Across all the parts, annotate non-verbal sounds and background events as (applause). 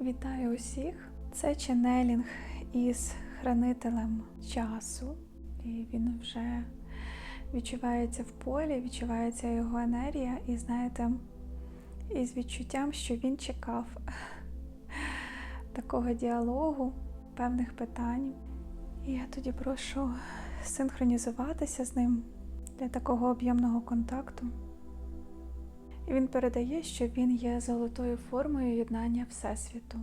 Вітаю усіх! Це ченелінг із хранителем часу, і він вже відчувається в полі, відчувається його енергія, і знаєте, із відчуттям, що він чекав (laughs) такого діалогу, певних питань. І я тоді прошу синхронізуватися з ним для такого об'ємного контакту. Він передає, що він є золотою формою єднання Всесвіту.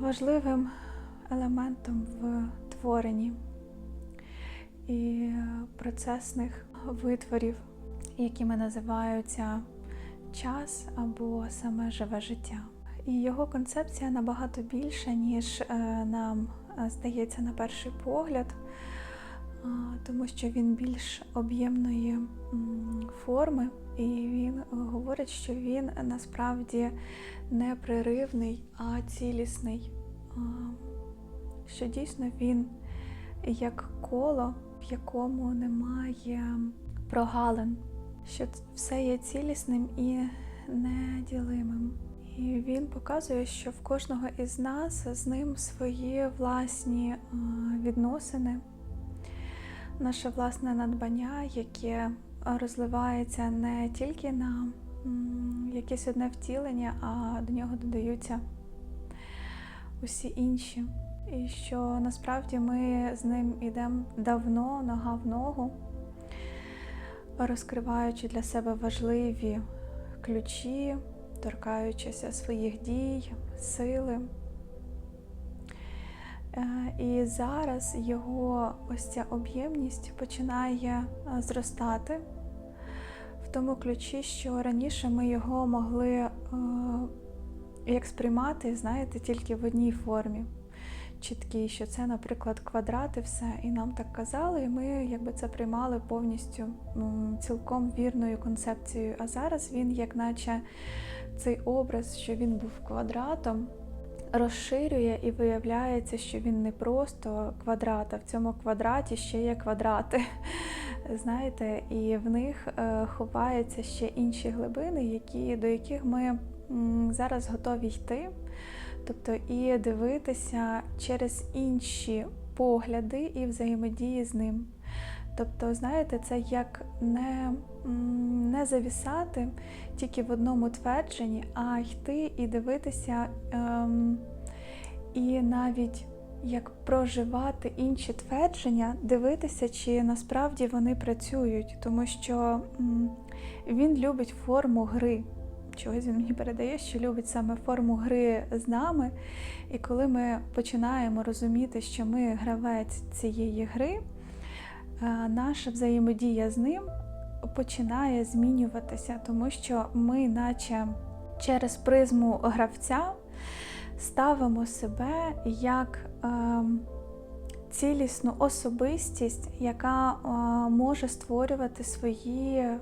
Важливим елементом в творенні і процесних витворів, якими називаються час або саме живе життя. І його концепція набагато більша, ніж е, нам е, здається на перший погляд тому що він більш об'ємної форми, і він говорить, що він насправді не приривний, а цілісний. Що дійсно він як коло, в якому немає прогалин, що все є цілісним і неділимим. І він показує, що в кожного із нас з ним свої власні відносини наше власне надбання, яке розливається не тільки на якесь одне втілення, а до нього додаються усі інші. І що насправді ми з ним йдемо давно, нога в ногу, розкриваючи для себе важливі ключі, торкаючися своїх дій, сили. Е, і зараз його ось ця об'ємність починає е, зростати в тому ключі, що раніше ми його могли е, як сприймати, знаєте, тільки в одній формі. Чіткій, що це, наприклад, квадрат і все. І нам так казали, і ми якби це приймали повністю цілком вірною концепцією. А зараз він, як наче цей образ, що він був квадратом розширює і виявляється, що він не просто квадрат, а в цьому квадраті ще є квадрати. (laughs) Знаєте, і в них е, ховаються ще інші глибини, які, до яких ми зараз готові йти. Тобто і дивитися через інші погляди і взаємодії з ним. Тобто, знаєте, це як не не завісати тільки в одному твердженні, а йти і дивитися, ем, і навіть як проживати інші твердження, дивитися, чи насправді вони працюють, тому що м, він любить форму гри. Чогось він мені передає, що любить саме форму гри з нами. І коли ми починаємо розуміти, що ми гравець цієї гри. Е, наша взаємодія з ним починає змінюватися, тому що ми, наче через призму гравця, ставимо себе як е, цілісну особистість, яка е, може створювати свої е,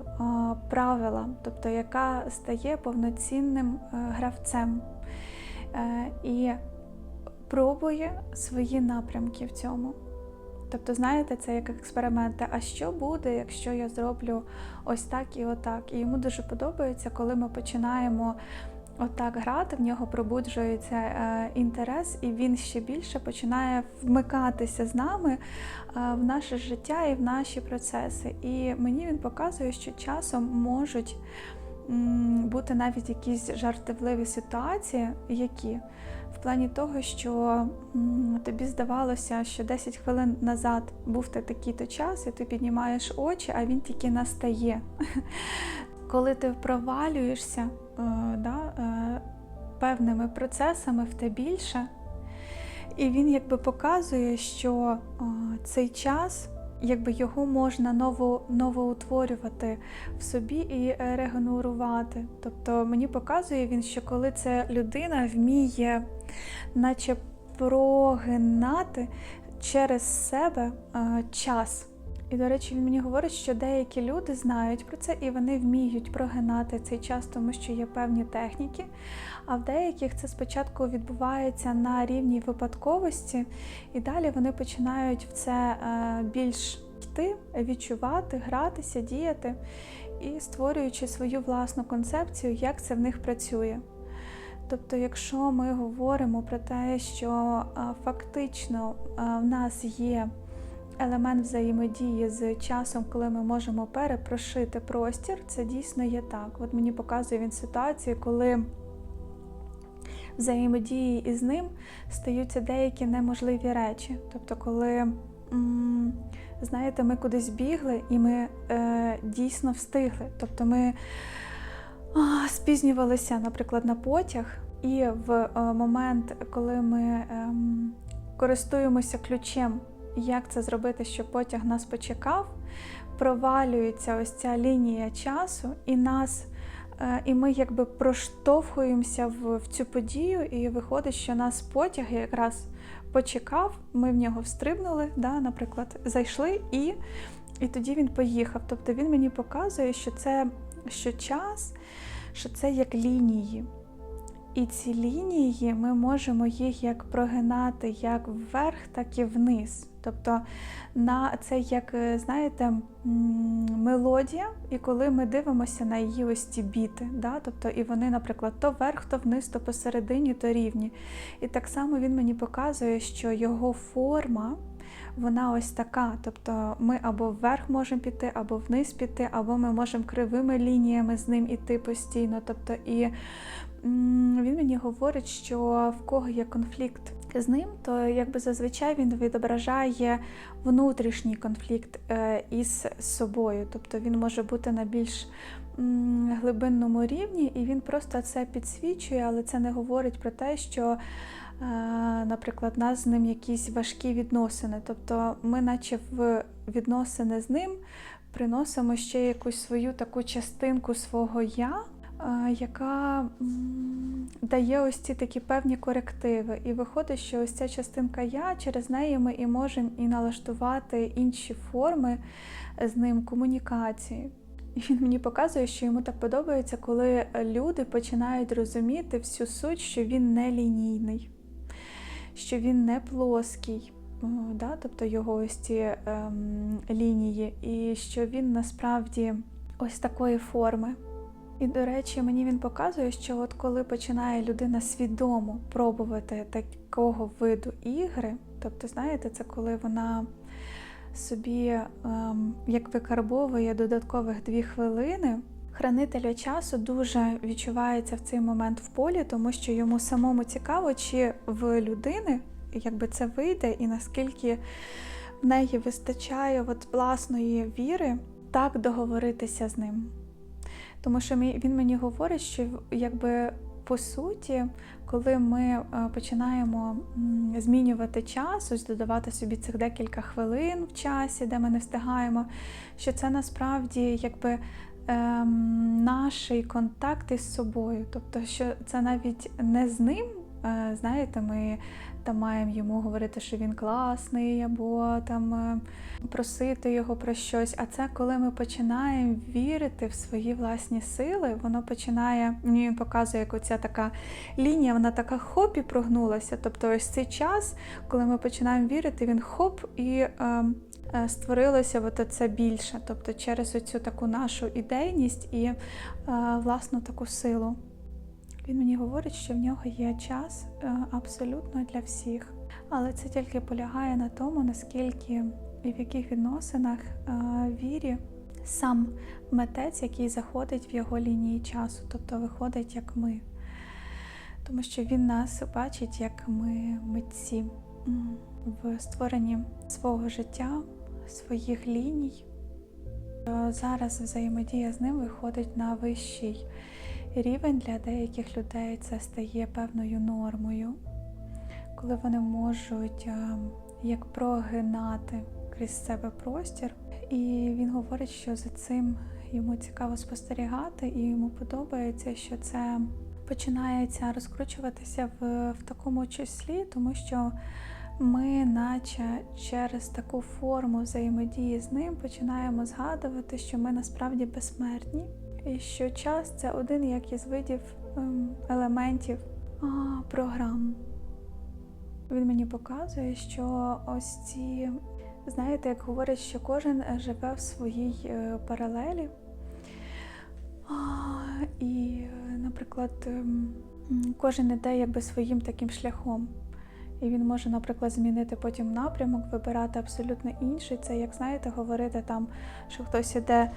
правила, тобто яка стає повноцінним гравцем і пробує свої напрямки в цьому. Тобто, знаєте, це як експерименти. А що буде, якщо я зроблю ось так і отак? І йому дуже подобається, коли ми починаємо отак грати, в нього пробуджується е, інтерес, і він ще більше починає вмикатися з нами е, в наше життя і в наші процеси. І мені він показує, що часом можуть бути навіть якісь жартівливі ситуації, які в плані того, що тобі здавалося, що 10 хвилин назад був ти такий-то час, і ти піднімаєш очі, а він тільки настає. (laughs) Коли ти провалюєшся е, да, е, певними процесами в те більше, і він якби показує, що е, цей час якби його можна ново, новоутворювати в собі і регенерувати. Тобто мені показує він, що коли ця людина вміє, наче прогинати через себе е, час. І, до речі, він мені говорить, що деякі люди знають про це і вони вміють прогинати цей час, тому що є певні техніки. А в деяких це спочатку відбувається на рівні випадковості, і далі вони починають в це е, більш йти, відчувати, гратися, діяти і створюючи свою власну концепцію, як це в них працює. Тобто, якщо ми говоримо про те, що фактично в нас є елемент взаємодії з часом, коли ми можемо перепрошити простір, це дійсно є так. От мені показує він ситуацію, коли взаємодії із ним стаються деякі неможливі речі. Тобто, коли, знаєте, ми кудись бігли і ми е, дійсно встигли. Тобто ми спізнювалися, наприклад, на потяг, і в е, момент, коли ми ем, користуємося ключем, як це зробити, щоб потяг нас почекав, провалюється ось ця лінія часу, і нас. е, І ми якби проштовхуємося в, в цю подію, і виходить, що нас потяг якраз почекав, ми в нього встрибнули, да, наприклад, зайшли, і, і тоді він поїхав. Тобто він мені показує, що це що час, що це як лінії. І ці лінії ми можемо їх як прогинати як вверх, так і вниз. Тобто на це як, е, знаєте, мелодія, і коли ми дивимося на її ось ці біти, да? тобто і вони, наприклад, то вверх, то вниз, то посередині, то рівні. І так само він мені показує, що його форма. Вона ось така, тобто ми або вверх можемо піти, або вниз піти, або ми можемо кривими лініями з ним іти постійно. Тобто, і він мені говорить, що в кого є конфлікт з ним, то якби зазвичай він відображає внутрішній конфлікт е, із собою. Тобто він може бути на більш глибинному рівні, і він просто це підсвічує, але це не говорить про те, що. Наприклад, нас з ним якісь важкі відносини. Тобто ми, наче в відносини з ним, приносимо ще якусь свою таку частинку свого я, яка дає ось ці такі певні корективи. І виходить, що ось ця частинка я, через неї ми і можемо і налаштувати інші форми з ним комунікації. І він мені показує, що йому так подобається, коли люди починають розуміти всю суть, що він не лінійний, що він не плоский, да? тобто його ось ці ем, лінії, і що він насправді ось такої форми. І, до речі, мені він показує, що от коли починає людина свідомо пробувати такого виду ігри, тобто, знаєте, це коли вона собі ем, як викарбовує додаткових дві хвилини. Хранителя часу дуже відчувається в цей момент в полі, тому що йому самому цікаво, чи в людини якби це вийде, і наскільки в неї вистачає от власної віри так договоритися з ним. Тому що він мені говорить, що якби по суті, коли ми е, починаємо змінювати час, ось додавати собі цих декілька хвилин в часі, де ми не встигаємо, що це насправді якби ем, наш контакт із собою. Тобто, що це навіть не з ним, е, знаєте, ми там маємо йому говорити, що він класний, або там е, просити його про щось. А це коли ми починаємо вірити в свої власні сили, воно починає, мені він показує, як оця така лінія, вона така хоп і прогнулася. Тобто ось цей час, коли ми починаємо вірити, він хоп і. Е, Створилося от це більше, тобто через оцю таку нашу ідейність і е, власну таку силу. Він мені говорить, що в нього є час е, абсолютно для всіх, але це тільки полягає на тому, наскільки і в яких відносинах е, вірі сам митець, який заходить в його лінії часу, тобто виходить як ми. Тому що він нас бачить як ми митці в створенні свого життя, своїх ліній. Е, Зараз взаємодія з ним виходить на вищий рівень для деяких людей це стає певною нормою, коли вони можуть е, як прогинати крізь себе простір. І він говорить, що за цим йому цікаво спостерігати, і йому подобається, що це починається розкручуватися в, в такому числі, тому що ми, наче через таку форму взаємодії з ним, починаємо згадувати, що ми насправді безсмертні. І що час це один як із видів ем, елементів програм. Він мені показує, що ось ці, знаєте, як говорять, що кожен живе в своїй е, паралелі. І, наприклад, ем, кожен іде якби своїм таким шляхом. І він може, наприклад, змінити потім напрямок, вибирати абсолютно інший. Це, як знаєте, говорити там, що хтось іде,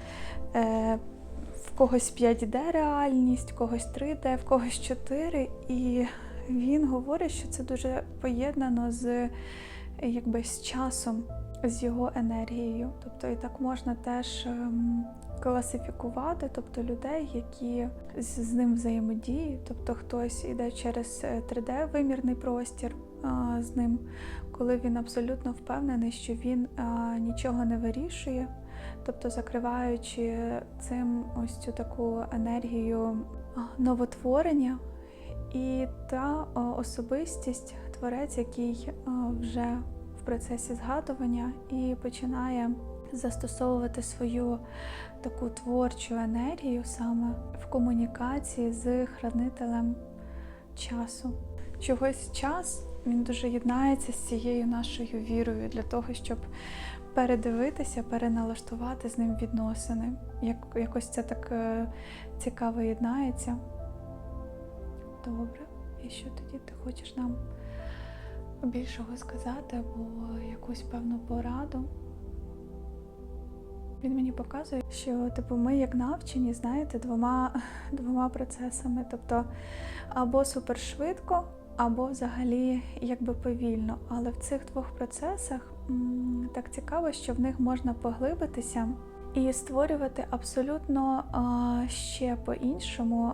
е, в когось 5D реальність, в когось 3D, в когось 4. І він говорить, що це дуже поєднано з, е, якби, з часом, з його енергією. Тобто і так можна теж ем, класифікувати, тобто людей, які з, ним взаємодіють, тобто хтось іде через 3D-вимірний простір з ним, коли він абсолютно впевнений, що він нічого не вирішує, тобто закриваючи цим ось цю таку енергію новотворення. І та особистість, творець, який вже в процесі згадування і починає застосовувати свою таку творчу енергію саме в комунікації з хранителем часу. Чогось час він дуже єднається з цією нашою вірою для того, щоб передивитися, переналаштувати з ним відносини. Як, якось це так е, цікаво єднається. Добре. І що тоді ти хочеш нам більшого сказати або якусь певну пораду? Він мені показує, що типу ми як навчені, знаєте, двома, (laughs) двома процесами. Тобто або супершвидко, або взагалі якби повільно. Але в цих двох процесах так цікаво, що в них можна поглибитися і створювати абсолютно ще по-іншому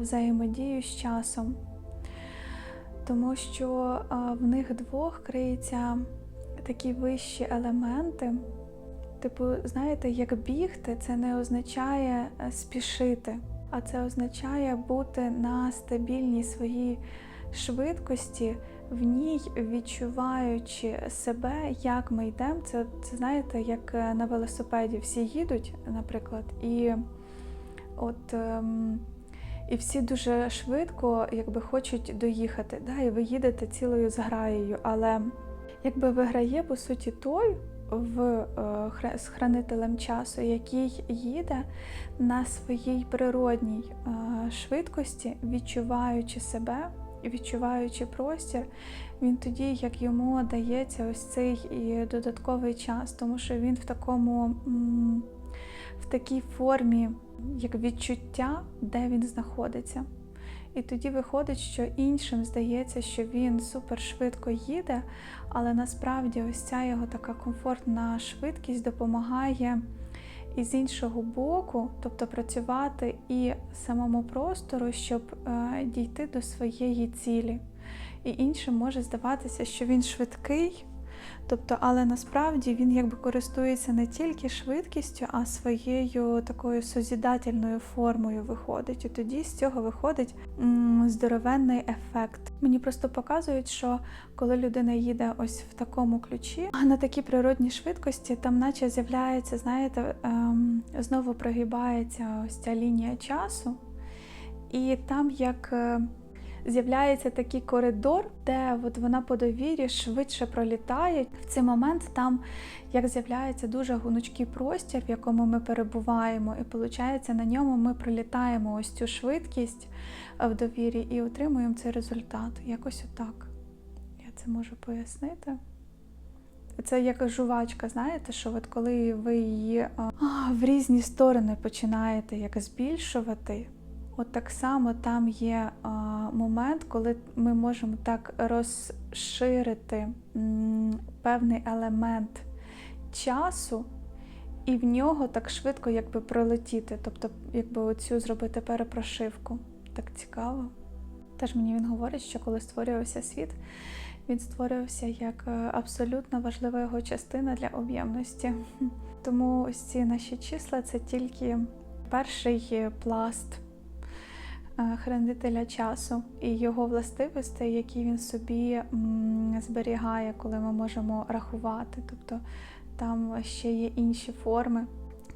взаємодію з часом. Тому що в них двох криються такі вищі елементи. Типу, знаєте, як бігти, це не означає е, спішити, а це означає бути на стабільній своїй швидкості, в ній відчуваючи себе, як ми йдемо. Це, це знаєте, як е, на велосипеді всі їдуть, наприклад, і от. Ем, і всі дуже швидко якби хочуть доїхати. Да, І ви їдете цілою зграєю, але якби виграє по суті той в е, з хранителем часу, який їде на своїй природній е, швидкості, відчуваючи себе, відчуваючи простір, він тоді, як йому дається ось цей і додатковий час, тому що він в такому в такій формі, як відчуття, де він знаходиться. І тоді виходить, що іншим здається, що він супер швидко їде, але насправді ось ця його така комфортна швидкість допомагає і з іншого боку, тобто працювати і самому простору, щоб е, дійти до своєї цілі. І іншим може здаватися, що він швидкий. Тобто, але насправді він якби користується не тільки швидкістю, а своєю такою созідательною формою виходить. І тоді з цього виходить м, здоровенний ефект. Мені просто показують, що коли людина їде ось в такому ключі, а на такій природній швидкості, там наче з'являється, знаєте, ем, знову прогибається ось ця лінія часу, і там як. Е, з'являється такий коридор, де от вона по довірі швидше пролітає. В цей момент там як з'являється дуже гнучкий простір, в якому ми перебуваємо, і виходить, на ньому ми пролітаємо ось цю швидкість в довірі і отримуємо цей результат. Якось отак. Я це можу пояснити. Це як жувачка, знаєте, що от коли ви її а, в різні сторони починаєте як збільшувати, От так само там є а, момент, коли ми можемо так розширити певний елемент часу, і в нього так швидко якби пролетіти, тобто, якби оцю зробити перепрошивку. Так цікаво. Теж мені він говорить, що коли створювався світ, він створювався як е, абсолютно важлива його частина для об'ємності. Тому ось ці наші числа це тільки перший пласт. Е, хранителя часу і його властивостей, які він собі зберігає, коли ми можемо рахувати. Тобто там ще є інші форми,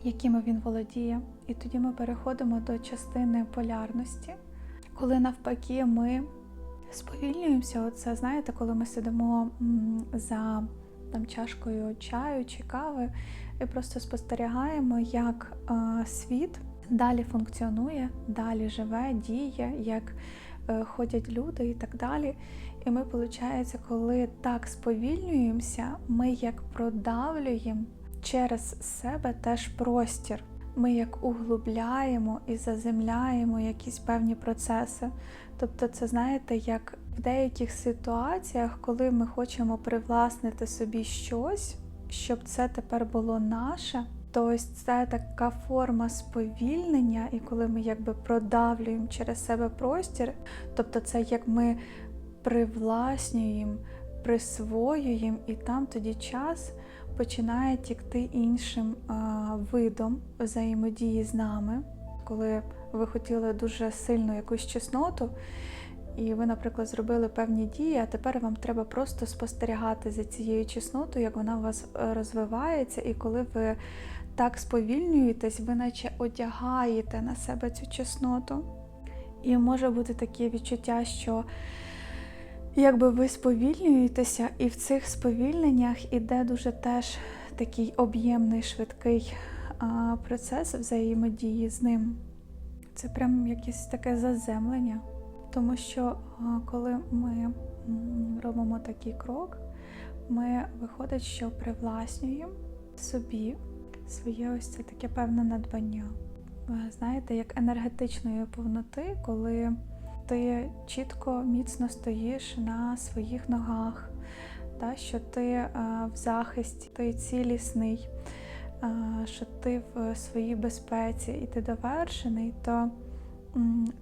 якими він володіє. І тоді ми переходимо до частини полярності, коли навпаки ми сповільнюємося. Оце знаєте, коли ми сидимо за там чашкою чаю чи кави, і просто спостерігаємо, як е, світ далі функціонує, далі живе, діє, як е, ходять люди і так далі. І ми, виходить, коли так сповільнюємося, ми як продавлюємо через себе теж простір. Ми як углубляємо і заземляємо якісь певні процеси. Тобто, це знаєте, як в деяких ситуаціях, коли ми хочемо привласнити собі щось, щоб це тепер було наше, то ось це така форма сповільнення, і коли ми якби продавлюємо через себе простір, тобто це як ми привласнюємо, присвоюємо, і там тоді час починає тікти іншим а, видом взаємодії з нами, коли ви хотіли дуже сильно якусь чесноту. І ви, наприклад, зробили певні дії, а тепер вам треба просто спостерігати за цією чеснотою, як вона у вас е, розвивається, і коли ви так сповільнюєтесь, ви наче одягаєте на себе цю чесноту. І може бути таке відчуття, що якби ви сповільнюєтеся, і в цих сповільненнях іде дуже теж такий об'ємний, швидкий процес взаємодії з ним. Це прям якесь таке заземлення. Тому що коли ми робимо такий крок, ми виходить, що привласнюємо собі своє ось це таке певне надбання. Е, Знаєте, як енергетичної повноти, коли ти чітко міцно стоїш на своїх ногах, та, що ти е, в захисті, ти цілісний, е, що ти в своїй безпеці і ти довершений, то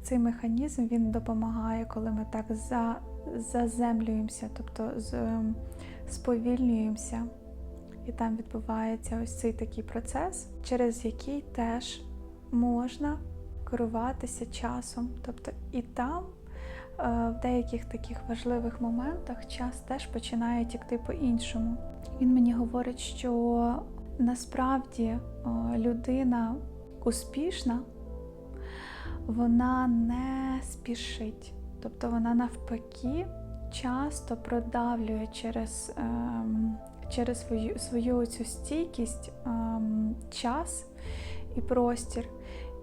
цей механізм він допомагає, коли ми так за, заземлюємося, тобто з, сповільнюємося. І там відбувається ось цей такий процес, через який теж можна керуватися часом. Тобто і там, е, в деяких таких важливих моментах, час теж починає тікти по-іншому. Він мені говорить, що насправді е, людина успішна, вона не спішить. Тобто вона навпаки часто продавлює через, ем, через свою, свою цю стійкість ем, час і простір.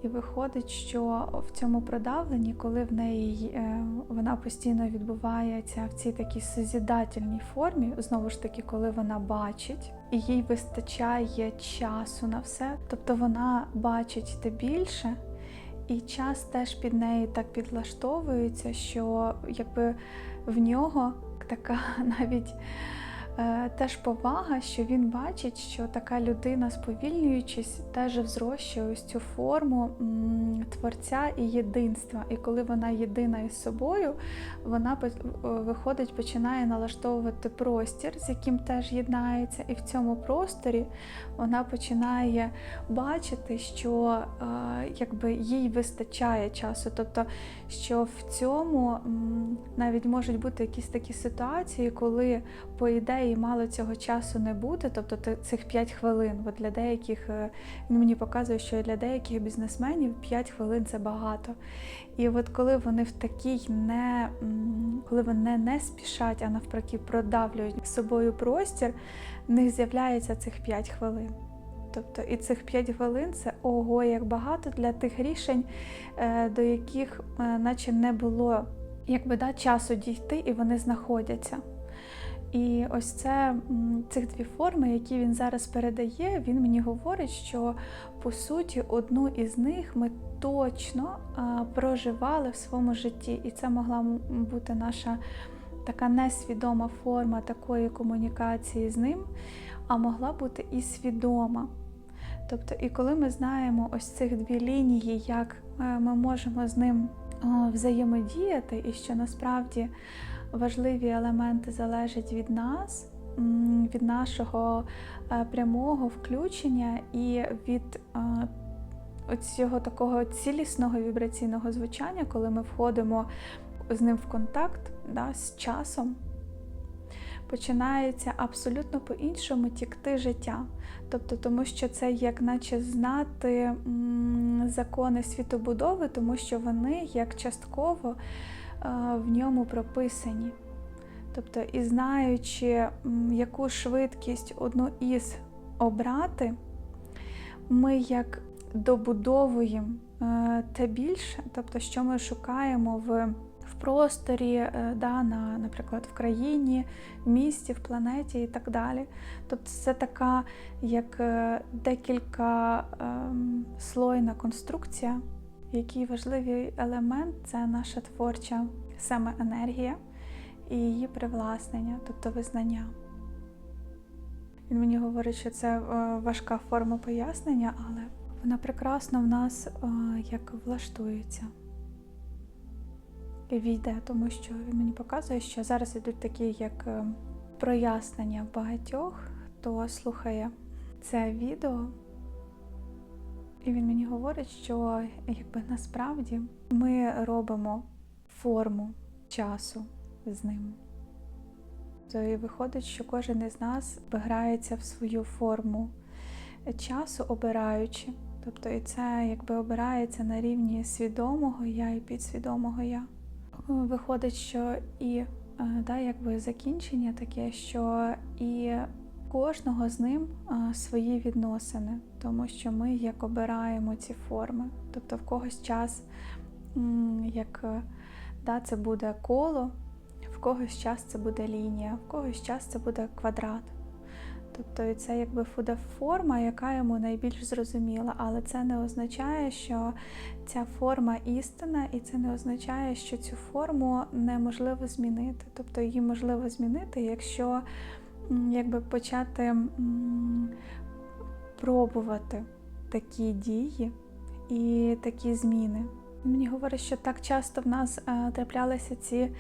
І виходить, що в цьому продавленні, коли в неї е, вона постійно відбувається в цій такій созідательній формі, знову ж таки, коли вона бачить, і їй вистачає часу на все, тобто вона бачить те більше, і час теж під неї так підлаштовується, що якби в нього така (laughs) навіть теж повага, що він бачить, що така людина, сповільнюючись, теж взрощує ось цю форму творця і єдинства. І коли вона єдина із собою, вона е, виходить, починає налаштовувати простір, з яким теж єднається, і в цьому просторі вона починає бачити, що е, якби їй вистачає часу. Тобто, що в цьому навіть можуть бути якісь такі ситуації, коли по ідеї мало цього часу не бути, тобто цих 5 хвилин. Бо для деяких е, він мені показує, що для деяких бізнесменів 5 хвилин це багато. І от коли вони в такій не коли вони не спішать, а навпаки продавлюють собою простір, в них з'являється цих 5 хвилин. Тобто і цих 5 хвилин це ого, як багато для тих рішень, е, до яких е, наче не було якби да, часу дійти, і вони знаходяться. І ось це цих дві форми, які він зараз передає, він мені говорить, що по суті одну із них ми точно проживали в своєму житті, і це могла бути наша така несвідома форма такої комунікації з ним, а могла бути і свідома. Тобто, і коли ми знаємо ось цих дві лінії, як е, ми можемо з ним взаємодіяти, і що насправді важливі елементи залежать від нас, від нашого е, прямого включення і від е, цього такого цілісного вібраційного звучання, коли ми входимо з ним в контакт да, з часом. Починається абсолютно по-іншому тікти життя. Тобто, тому що це як наче знати закони світобудови, тому що вони як частково в ньому прописані. Тобто, і знаючи, яку швидкість одну із обрати, ми як добудовуємо е, те більше, тобто, що ми шукаємо в, в просторі, е, да, на, наприклад, в країні, в місті, в планеті і так далі. Тобто це така як е, декілька ем, слойна конструкція, який важливий елемент це наша творча саме енергія і її привласнення, тобто визнання. Він мені говорить, що це е, важка форма пояснення, але вона прекрасно в нас е, як влаштується і війде, тому що він мені показує, що зараз ідуть такі як е, прояснення багатьох, хто слухає це відео. І він мені говорить, що якби насправді ми робимо форму часу з ним. То і виходить, що кожен із нас виграється в свою форму часу, обираючи. Тобто, і це якби обирається на рівні свідомого я і підсвідомого я. Виходить, що і е, да, якби закінчення таке, що і кожного з ним свої відносини, тому що ми як обираємо ці форми. Тобто в когось час як е, да, це буде коло, в когось час це буде лінія, в когось час це буде квадрат. Тобто це якби буде форма, яка йому найбільш зрозуміла, але це не означає, що ця форма істина, і це не означає, що цю форму неможливо змінити. Тобто її можливо змінити, якщо якби почати пробувати такі дії і такі зміни. Мені говорить, що так часто в нас е, траплялися ці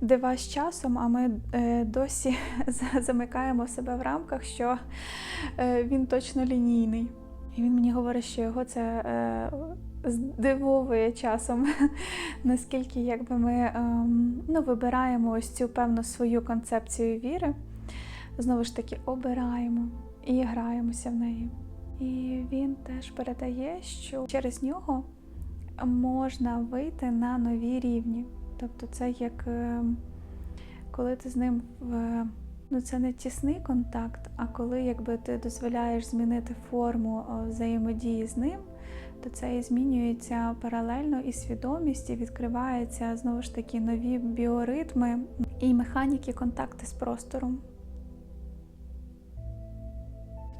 дива з часом, а ми е, досі (laughs) замикаємо себе в рамках, що е, він точно лінійний. І він мені говорить, що його це здивовує часом, (laughs) наскільки якби ми ем, ну, вибираємо ось цю певну свою концепцію віри, знову ж таки обираємо і граємося в неї. І він теж передає, що через нього можна вийти на нові рівні. Тобто, це як е, коли ти з ним в ну це не тісний контакт, а коли якби ти дозволяєш змінити форму взаємодії з ним, то це і змінюється паралельно і свідомість, і відкриваються знову ж таки нові біоритми і механіки контакту з простором.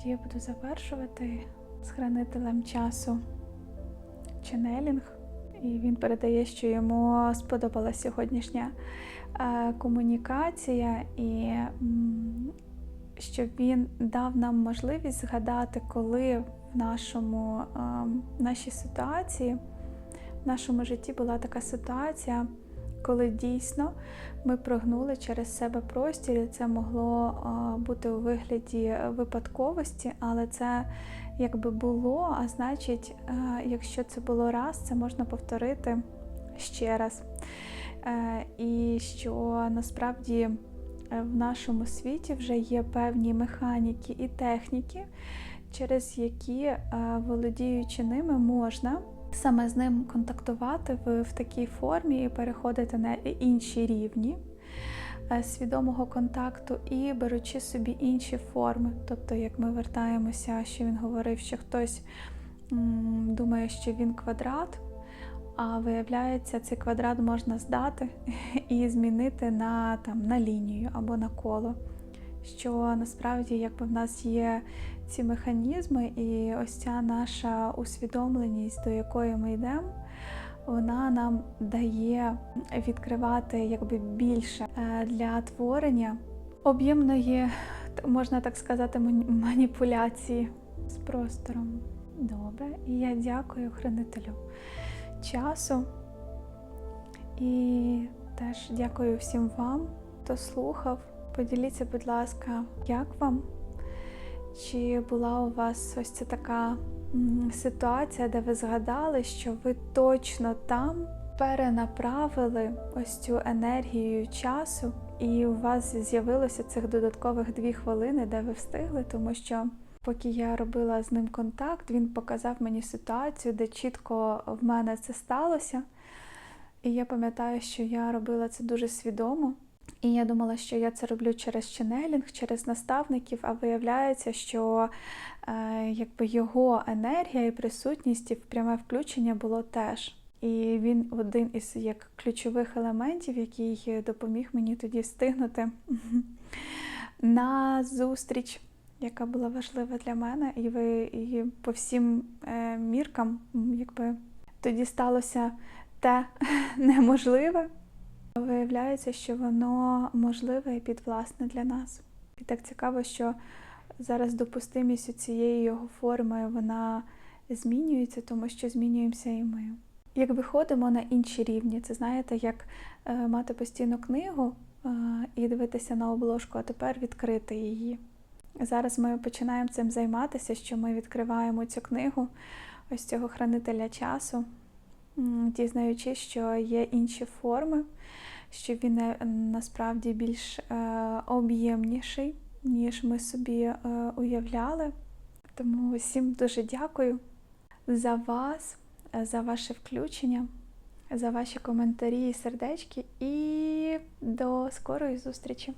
Тоді я буду завершувати з хранителем часу ченелінг, і він передає, що йому сподобалася сьогоднішня е, комунікація, і що він дав нам можливість згадати, коли в нашому е, в нашій ситуації, в нашому житті була така ситуація, коли дійсно ми прогнули через себе простір, і це могло бути у вигляді випадковості, але це якби було, а значить, е, якщо це було раз, це можна повторити ще раз. Е, І що насправді е, в нашому світі вже є певні механіки і техніки, через які, володіючи ними, можна саме з ним контактувати в, в такій формі і переходити на інші рівні е, свідомого контакту і беручи собі інші форми. Тобто, як ми вертаємося, що він говорив, що хтось думає, що він квадрат, а виявляється, цей квадрат можна здати (laughs) і змінити на, там, на лінію або на коло. Що насправді якби в нас є ці механізми, і ось ця наша усвідомленість, до якої ми йдемо, вона нам дає відкривати якби більше е, для творення об'ємної, можна так сказати, маніпуляції з простором. Добре, і я дякую хранителю часу. І теж дякую всім вам, хто слухав. Поділіться, будь ласка, як вам? Чи була у вас ось ця така ситуація, де ви згадали, що ви точно там перенаправили ось цю енергію часу, і у вас з'явилося цих додаткових дві хвилини, де ви встигли, тому що поки я робила з ним контакт, він показав мені ситуацію, де чітко в мене це сталося. І я пам'ятаю, що я робила це дуже свідомо. І я думала, що я це роблю через ченелінг, через наставників, а виявляється, що е, якби його енергія і присутність і пряме включення було теж. І він один із як ключових елементів, який допоміг мені тоді встигнути (laughs) на зустріч, яка була важлива для мене, і ви і по всім е, міркам, якби тоді сталося те (laughs) неможливе. Виявляється, що воно можливе і підвласне для нас. І так цікаво, що зараз допустимість цієї його форми вона змінюється, тому що змінюємося і ми. Як виходимо на інші рівні, це знаєте, як е, мати постійну книгу е, і дивитися на обложку, а тепер відкрити її. Зараз ми починаємо цим займатися, що ми відкриваємо цю книгу, ось цього хранителя часу, дізнаючись, що є інші форми, що він е, насправді більш е, об'ємніший, ніж ми собі е, уявляли. Тому всім дуже дякую за вас, за ваше включення, за ваші коментарі і сердечки. І до скорої зустрічі!